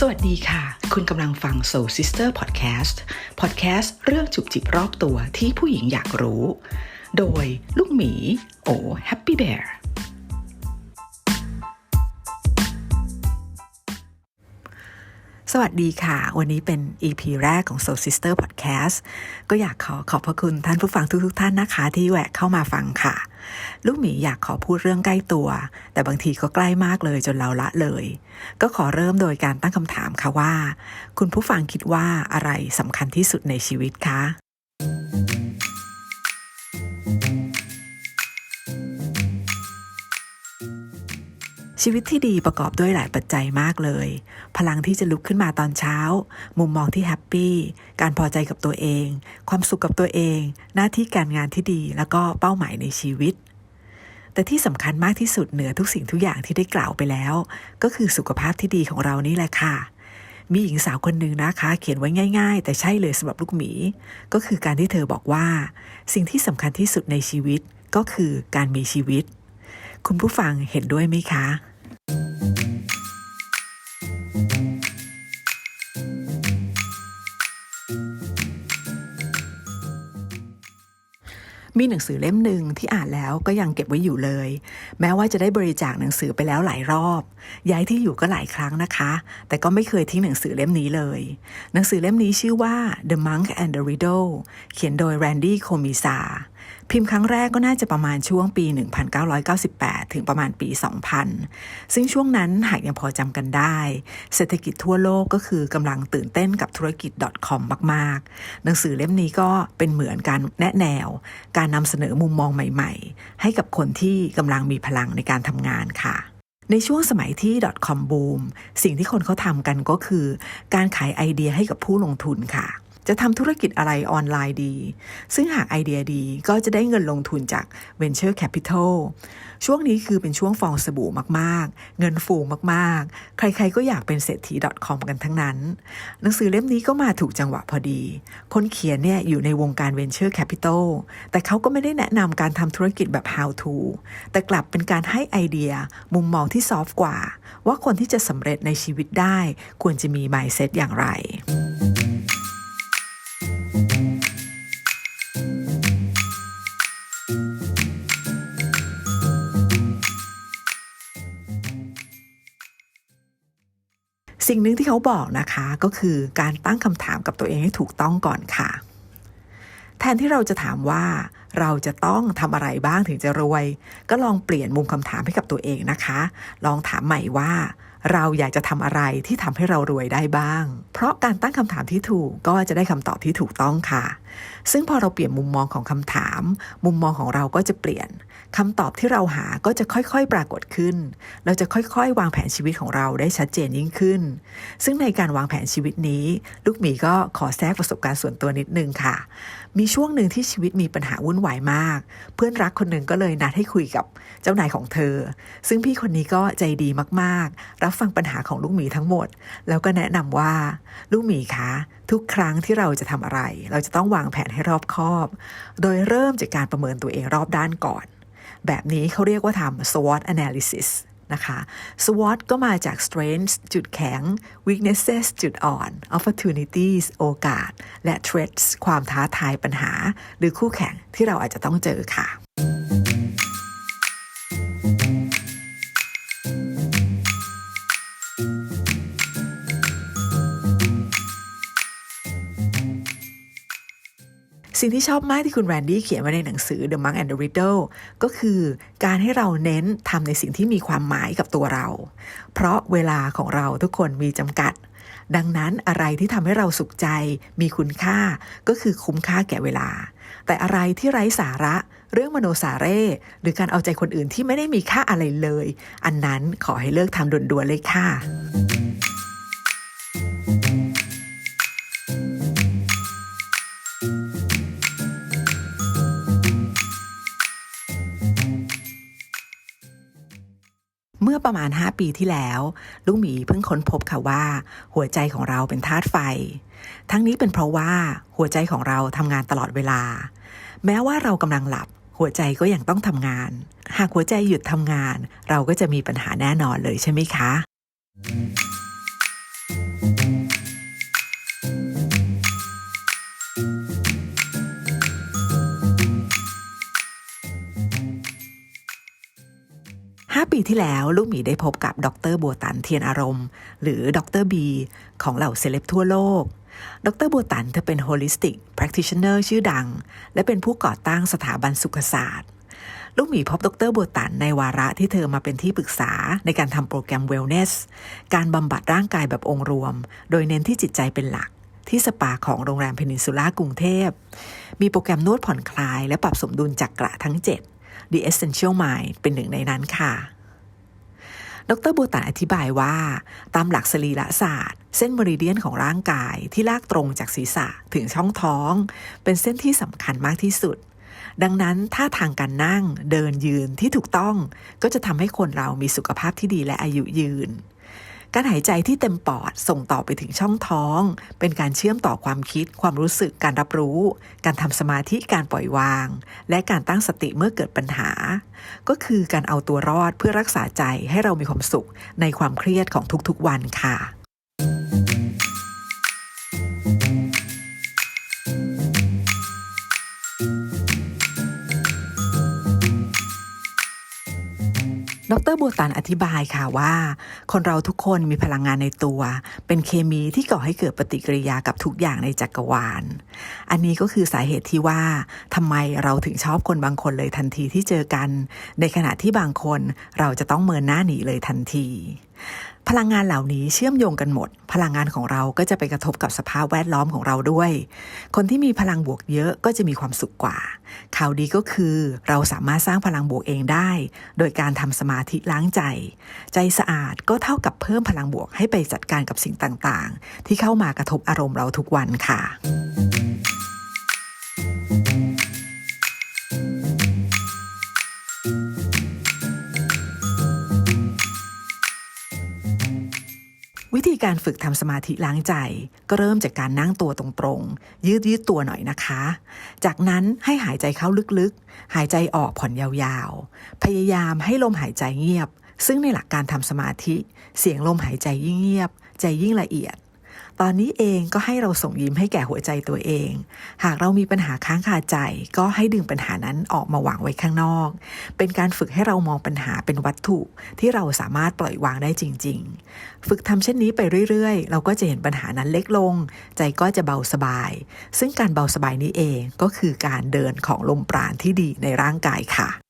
สวัสดีค่ะ คุณกำลังฟัง Soul Sister Podcast Podcast เรื่องจุบจิบรอบตัวที่ผู้หญิงอยากรู้ โดยลูกหมี โอ Happy Bear สวัสดีค่ะ วันนี้เป็น EP แรกของ Soul Sister Podcast ก็อยากขอขอบพระคุณท่านผู้ฟังทุกๆท่านนะคะ ที่แวะเข้ามาฟังค่ะ ลูกหมีอยากขอพูดเรื่องใกล้ตัว แต่บางทีก็ใกล้มากเลยจนเราละเลย ก็ขอเริ่มโดยการตั้งคำถามค่ะว่า คุณผู้ฟังคิดว่าอะไรสำคัญที่สุดในชีวิตคะชีวิตที่ดีประกอบด้วยหลายปัจจัยมากเลย พลังที่จะลุกขึ้นมาตอนเช้า มุมมองที่แฮปปี้ การพอใจกับตัวเอง ความสุขกับตัวเอง หน้าที่การงานที่ดี แล้วก็เป้าหมายในชีวิต แต่ที่สำคัญมากที่สุดเหนือทุกสิ่งทุกอย่างที่ได้กล่าวไปแล้ว ก็คือสุขภาพที่ดีของเรานี่แหละค่ะ มีหญิงสาวคนหนึ่งนะคะ เขียนไว้ง่าย ๆ แต่ใช่เลยสำหรับลูกหมี ก็คือการที่เธอบอกว่า สิ่งที่สำคัญที่สุดในชีวิตก็คือการมีชีวิต คุณผู้ฟังเห็นด้วยไหมคะ มีหนังสือเล่มหนึ่งที่อ่านแล้วก็ยังเก็บไว้อยู่เลย แม้ว่าจะได้บริจาคหนังสือไปแล้วหลายรอบ ย้ายที่อยู่ก็หลายครั้งนะคะ แต่ก็ไม่เคยทิ้งหนังสือเล่มนี้เลย หนังสือเล่มนี้ชื่อว่า The Monk and the Riddle เขียนโดย Randy Komisa พิมพ์ครั้งแรกก็น่าจะประมาณช่วงปี 1998 ถึงประมาณปี 2000 ซึ่งช่วงนั้นหากยังพอจำกันได้ เศรษฐกิจทั่วโลกก็คือกำลังตื่นเต้นกับธุรกิจ .com มาก ๆ หนังสือเล่มนี้ก็เป็นเหมือนการแนะแนว การนำเสนอมุมมองใหม่ ๆ ให้กับคนที่กำลังมีพลังในการทำงานค่ะในช่วงสมัยที่ .com boom สิ่งที่คนเขาทำกันก็คือ การขายไอเดียให้กับผู้ลงทุนค่ะ จะทำธุรกิจอะไรออนไลน์ดี ซึ่งหากไอเดียดีก็จะได้เงินลงทุนจาก Venture Capital ช่วงนี้คือเป็นช่วงฟองสบู่มากๆ เงินฟูมากๆ ใครๆก็อยากเป็นเศรษฐี .com กันทั้งนั้น หนังสือเล่มนี้ก็มาถูกจังหวะพอดี คนเขียนเนี่ยอยู่ในวงการ Venture Capital แต่เขาก็ไม่ได้แนะนำการทำธุรกิจแบบ how to แต่กลับเป็นการให้ไอเดียมุมมองที่ซอฟต์กว่า ว่าคนที่จะสำเร็จในชีวิตได้ควรจะมี mindset อย่างไร สิ่งหนึ่งที่เขาบอกนะคะก็คือการตั้งคำถามกับตัวเองให้ถูกต้องก่อนค่ะ แทนที่เราจะถามว่าเราจะต้องทำอะไรบ้างถึงจะรวย ก็ลองเปลี่ยนมุมคำถามให้กับตัวเองนะคะ ลองถามใหม่ว่า เราอยากจะทำอะไรที่ทำให้เรารวยได้บ้าง เพราะการตั้งคำถามที่ถูกก็จะได้คำตอบที่ถูกต้องค่ะ ซึ่งพอเราเปลี่ยนมุมมองของคำถาม มุมมองของเราก็จะเปลี่ยนคำตอบที่เราหาก็จะค่อยๆ ปรากฏขึ้น เราจะค่อยๆ วางแผนชีวิตของเราได้ชัดเจนยิ่งขึ้น ซึ่งในการวางแผนชีวิตนี้ ลูกหมีก็ขอแทรกประสบการณ์ส่วนตัวนิดนึงค่ะ มีช่วงหนึ่งที่ชีวิตมีปัญหาวุ่นวายมาก เพื่อนรักคนหนึ่งก็เลยนัดให้คุยกับเจ้านายของเธอ ซึ่งพี่คนนี้ก็ใจดีมากๆ รับฟังปัญหาของลูกหมีทั้งหมด แล้วก็แนะนำว่า ลูกหมีคะ ทุกครั้งที่เราจะทำอะไร เราจะต้องวางแผนให้รอบคอบ โดยเริ่มจากการประเมินตัวเองรอบด้านก่อน แบบนี้เขาเรียกว่าทำ SWOT analysis นะคะ SWOT ก็มาจาก strengths จุดแข็ง weaknesses จุดอ่อน opportunities โอกาส และ threats ความท้าทายปัญหา หรือคู่แข่งที่เราอาจจะต้องเจอค่ะ สิ่งที่ชอบมากที่คุณแรนดี้เขียนไว้ในหนังสือ The Monk and the Riddle ก็คือการให้เราเน้นทำในสิ่งที่มีความหมายกับตัวเรา เพราะเวลาของเราทุกคนมีจำกัด ดังนั้นอะไรที่ทำให้เราสุขใจ มีคุณค่า ก็คือคุ้มค่าแก่เวลา แต่อะไรที่ไร้สาระ เรื่องมโนสาเร่หรือการเอาใจคนอื่นที่ไม่ได้มีค่าอะไรเลย อันนั้นขอให้เลิกทำด่วนๆเลยค่ะ อประมาณ 5 ปีที่แล้ว ลูกหมีเพิ่งค้นพบค่ะว่า หัวใจของเราเป็นธาตุไฟ ทั้งนี้เป็นเพราะว่าหัวใจของเราทำงานตลอดเวลา แม้ว่าเรากำลังหลับ หัวใจก็ยังต้องทำงาน หากหัวใจหยุดทำงาน เราก็จะมีปัญหาแน่นอนเลยใช่ไหมคะ ปีที่แล้วลูกหมีได้พบกับดรบัวตันเทียนอารมณ์ หรือดรบีของเหล่าเซเลบทั่วโลก ดรบัวตันเธอเป็น holistic practitioner ชื่อดัง และเป็นผู้ก่อตั้งสถาบันสุขศาสตร์ ลูกหมีพบดรบัวตันในวาระที่เธอมาเป็นที่ปรึกษาในการทำโปรแกรม Wellness การบำบัดร่างกายแบบองค์รวม โดยเน้นที่จิตใจเป็นหลักที่สปาของโรงแรมเพนินซูล่ากรุงเทพ มีโปรแกรมนวดผ่อนคลาย และปรับสมดุลจักระทั้ง 7 The Essential Mind เป็นหนึ่งในนั้นค่ะ ดรบัวตันอธิบายว่า ตามหลักสรีระศาสตร์ เส้นมริเดียนของร่างกายที่ลากตรงจากศีรษะถึงช่องท้อง เป็นเส้นที่สำคัญมากที่สุด ดังนั้นถ้าทางการนั่งเดินยืนที่ถูกต้อง ก็จะทำให้คนเรามีสุขภาพที่ดีและอายุยืน การหายใจที่เต็มปอดส่งต่อไปถึงช่องท้อง เป็นการเชื่อมต่อความคิด ความรู้สึก การรับรู้ การทำสมาธิการปล่อยวาง และการตั้งสติเมื่อเกิดปัญหา ก็คือการเอาตัวรอดเพื่อรักษาใจให้เรามีความสุขในความเครียดของทุกๆวันค่ะ ดรบัวตันอธิบายค่ะว่า คนเราทุกคนมีพลังงานในตัว เป็นเคมีที่ก่อให้เกิดปฏิกิริยากับทุกอย่างในจักรวาล อันนี้ก็คือสาเหตุที่ว่าทำไมเราถึงชอบคนบางคนเลยทันทีที่เจอกัน ในขณะที่บางคนเราจะต้องเมินหน้าหนีเลยทันที พลังงานเหล่านี้เชื่อมโยงกันหมด พลังงานของเราก็จะไปกระทบกับสภาพแวดล้อมของเราด้วย คนที่มีพลังบวกเยอะก็จะมีความสุขกว่า ข่าวดีก็คือเราสามารถสร้างพลังบวกเองได้ โดยการทำสมาธิล้างใจ ใจสะอาดก็เท่ากับเพิ่มพลังบวกให้ไปจัดการกับสิ่งต่างๆ ที่เข้ามากระทบอารมณ์เราทุกวันค่ะ ธีการฝึกทำสมาธิล้างใจ ก็เริ่มจากการนั่งตัวตรงๆ ยืดยืดตัวหน่อยนะคะ จากนั้นให้หายใจเข้าลึกๆ หายใจออกผ่อนยาวๆ พยายามให้ลมหายใจเงียบ ซึ่งในหลักการทำสมาธิ เสียงลมหายใจยิ่งเงียบ ใจยิ่งละเอียด ตอนนี้เองก็ให้เราส่งยิ้มให้แก่หัวใจตัวเอง หากเรามีปัญหาค้างคาใจ ก็ให้ดึงปัญหานั้นออกมาวางไว้ข้างนอก เป็นการฝึกให้เรามองปัญหาเป็นวัตถุที่เราสามารถปล่อยวางได้จริง ๆ ฝึกทำเช่นนี้ไปเรื่อยๆ เราก็จะเห็นปัญหานั้นเล็กลง ใจก็จะเบาสบาย ซึ่งการเบาสบายนี้เองก็คือการเดินของลมปราณที่ดีในร่างกายค่ะ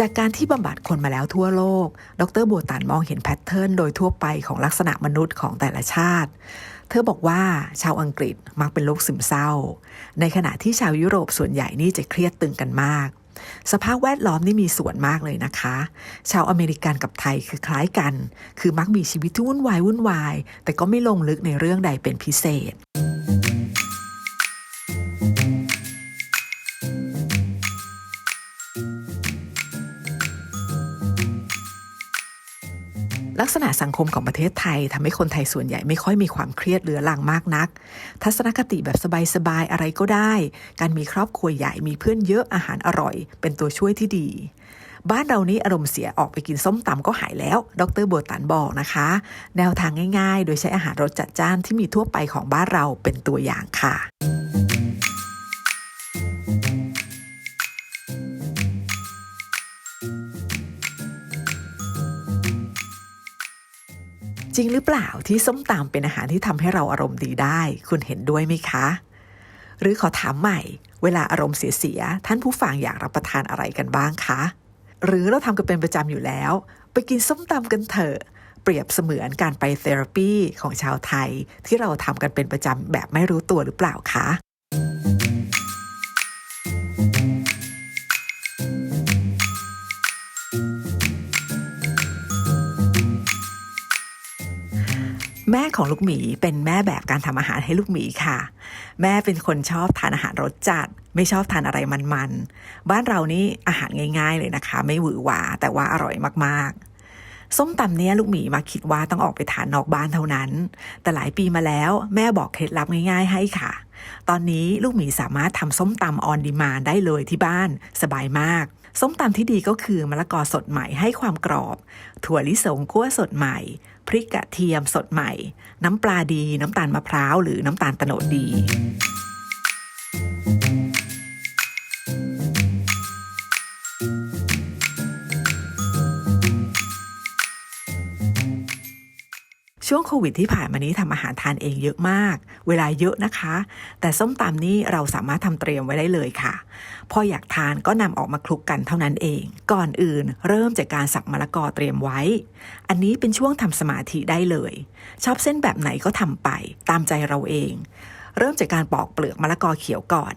จากการที่บำบัดคนมาแล้วทั่วโลก ดรบัวตันมองเห็นแพทเทิร์นโดยทั่วไปของลักษณะมนุษย์ของแต่ละชาติ เธอบอกว่าชาวอังกฤษมักเป็นโรคซึมเศร้า ในขณะที่ชาวยุโรปส่วนใหญ่นี่จะเครียดตึงกันมาก สภาพแวดล้อมนี่มีส่วนมากเลยนะคะ ชาวอเมริกันกับไทยคือคล้ายกัน คือมักมีชีวิตที่วุ่นวายวุ่นวาย แต่ก็ไม่ลงลึกในเรื่องใดเป็นพิเศษ ลักษณะสังคมของประเทศไทยทำให้คนไทยส่วนใหญ่ไม่ค่อยมีความเครียดเรื้อรังมากนัก ทัศนคติแบบสบายๆอะไรก็ได้ การมีครอบครัวใหญ่มีเพื่อนเยอะอาหารอร่อย เป็นตัวช่วยที่ดี บ้านเรานี้อารมณ์เสียออกไปกินส้มตำก็หายแล้ว ดรบัวตันบอกนะคะ แนวทางง่ายๆ โดยใช้อาหารรสจัดจ้านที่มีทั่วไปของบ้านเราเป็นตัวอย่างค่ะ จริงหรือเปล่าที่ส้มตำเป็นอาหารที่ทำให้เราอารมณ์ดีได้ คุณเห็นด้วยไหมคะ หรือขอถามใหม่ เวลาอารมณ์เสียๆท่านผู้ฟังอยากรับประทานอะไรกันบ้างคะ หรือเราทำกันเป็นประจำอยู่แล้ว ไปกินส้มตำกันเถอะเปรียบเสมือนการไปเทอราปีของชาวไทย ที่เราทำกันเป็นประจำแบบไม่รู้ตัวหรือเปล่าคะ แม่ของลูกหมีเป็นแม่แบบการทำอาหารให้ลูกหมีค่ะ แม่เป็นคนชอบทานอาหารรสจัด ไม่ชอบทานอะไรมันๆ บ้านเรานี่อาหารง่าย ๆ เลยนะคะ ไม่หวือหวาแต่ว่าอร่อยมากๆส้มตำเนี้ยลูกหมีมาคิดว่าต้องออกไปทานนอกบ้านเท่านั้น แต่หลายปีมาแล้วแม่บอกเคล็ดลับง่ายๆให้ค่ะ ตอนนี้ลูกหมีสามารถทำส้มตำออนดีมานได้เลยที่บ้านสบายมาก ส้มตำที่ดีก็คือมะละกอสดใหม่ให้ความกรอบ ถั่วลิสงคั่วสดใหม่ พริกกระเทียมสดใหม่ น้ำปลาดี น้ำตาลมะพร้าว หรือน้ำตาลโตนดดี ช่วงโควิดที่ผ่านมานี้ทำอาหารทานเองเยอะมาก เวลาเยอะนะคะ แต่ส้มตำนี่เราสามารถทำเตรียมไว้ได้เลยค่ะ พออยากทานก็นำออกมาคลุกกันเท่านั้นเอง ก่อนอื่น เริ่มจากการสับมะละกอเตรียมไว้ อันนี้เป็นช่วงทำสมาธิได้เลย ชอบเส้นแบบไหนก็ทำไป ตามใจเราเอง เริ่มจากการปอกเปลือกมะละกอเขียวก่อน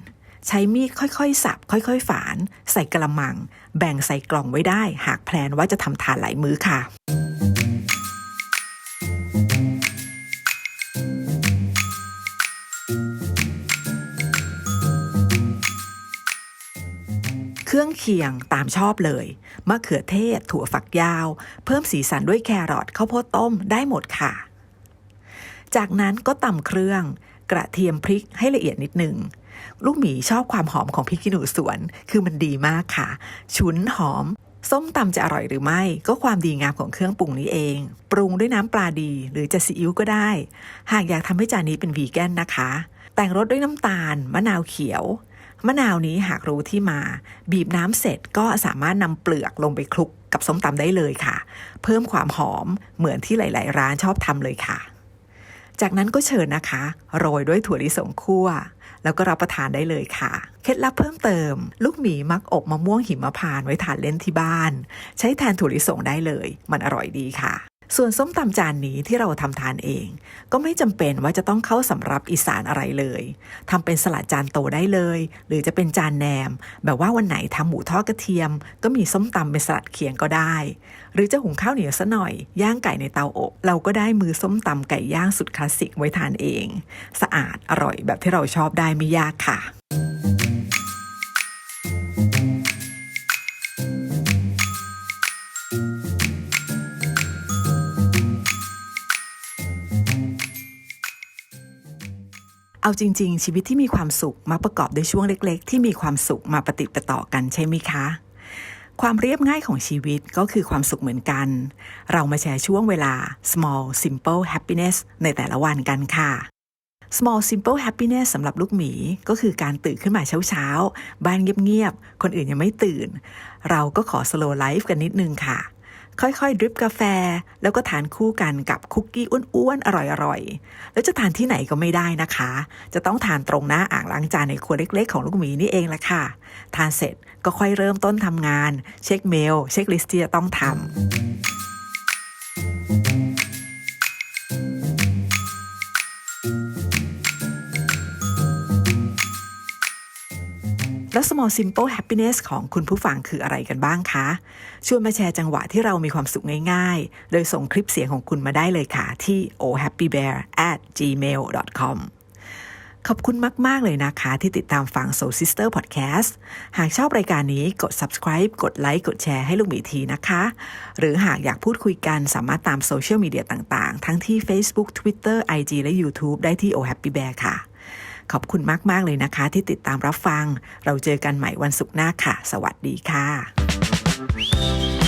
ใช้มีดค่อยๆ สับ ค่อยๆ ฝาน ใส่กระมัง แบ่งใส่กล่องไว้ได้ หากแพลนว่าจะทำทานหลายมื้อค่ะ เครื่องเคียงตามชอบเลย มะเขือเทศ ถั่วฝักยาว เพิ่มสีสันด้วยแครอทข้าวโพดต้มได้หมดค่ะ จากนั้นก็ตำเครื่อง กระเทียมพริกให้ละเอียดนิดหนึ่งลูกหมีชอบความหอมของพริกขี้หนูสวน คือมันดีมากค่ะ ฉุนหอม ส้มตำจะอร่อยหรือไม่ ก็ความดีงามของเครื่องปรุงนี้เอง ปรุงด้วยน้ำปลาดี หรือจะซีอิ๊วก็ได้ หากอยากทำให้จานนี้เป็นวีแกนนะคะ แต่งรสด้วยน้ำตาล มะนาวเขียว มะนาวนี้หากรู้ที่มา บีบน้ำเสร็จก็สามารถนำเปลือกลงไปคลุกกับส้มตำได้เลยค่ะ เพิ่มความหอมเหมือนที่หลาย ๆ ร้านชอบทำเลยค่ะ จากนั้นก็เชิญนะคะ โรยด้วยถั่วลิสงคั่ว แล้วก็รับประทานได้เลยค่ะ เคล็ดลับเพิ่มเติม ลูกหมีมักอบมะม่วงหิมพานต์ไว้ทานเล่นที่บ้าน ใช้แทนถั่วลิสงได้เลย มันอร่อยดีค่ะ ส่วนส้มตำจานนี้ที่เราทำทานเอง ก็ไม่จำเป็นว่าจะต้องเข้าสำรับอีสานอะไรเลยทำเป็นสลัดจานโตได้เลย หรือจะเป็นจานแหนม แบบว่าวันไหนทำหมูทอดกระเทียม ก็มีส้มตำเป็นสลัดเคียงก็ได้ หรือจะหุงข้าวเหนียวซะหน่อย ย่างไก่ในเตาอบ เราก็ได้มือส้มตำไก่ย่างสุดคลาสสิกไว้ทานเอง สะอาดอร่อยแบบที่เราชอบได้ไม่ยากค่ะ เอาจริง ๆ ชีวิตที่มีความสุขมักประกอบด้วยช่วงเล็ก ๆ ที่มีความสุขมาปฏิประต่อกันใช่ไหมคะ ความเรียบง่ายของชีวิตก็คือความสุขเหมือนกัน เรามาแชร์ช่วงเวลา small simple happiness ในแต่ละวันกันค่ะ small simple happiness สำหรับลูกหมีก็คือการตื่นขึ้นมาเช้าๆ บ้านเงียบๆ คนอื่นยังไม่ตื่น เราก็ขอ slow life กันนิดนึงค่ะ ค่อยๆดริปกาแฟ แล้วก็ทานคู่กันกับคุกกี้อ้วนๆอร่อยๆ แล้วจะทานที่ไหนก็ไม่ได้นะคะ จะต้องทานตรงหน้าอ่างล้างจานในครัวเล็กๆ ของลูกหมีนี่เองแหละค่ะ ทานเสร็จก็ค่อยเริ่มต้นทำงาน เช็คเมล เช็คลิสต์ที่จะต้องทำ แล้ว small simple happiness ของคุณผู้ฟังคืออะไรกันบ้างคะ ชวนมาแชร์จังหวะที่เรามีความสุขง่ายๆ โดยส่งคลิปเสียงของคุณมาได้เลยค่ะ ที่ ohappybear at gmail com ขอบคุณมาก ๆ เลยนะคะ ที่ติดตามฟัง Soul Sister Podcast หากชอบรายการนี้กด subscribe กดไลค์กดแชร์ให้ลูกหมีทีนะคะ หรือหากอยากพูดคุยกันสามารถตามโซเชียลมีเดียต่าง ๆ ทั้งที่ Facebook Twitter IG และ YouTube ได้ที่ ohhappybear ค่ะ ขอบคุณมาก ๆ เลยนะคะ ที่ติดตามรับฟัง เราเจอกันใหม่วันศุกร์หน้าค่ะ สวัสดีค่ะ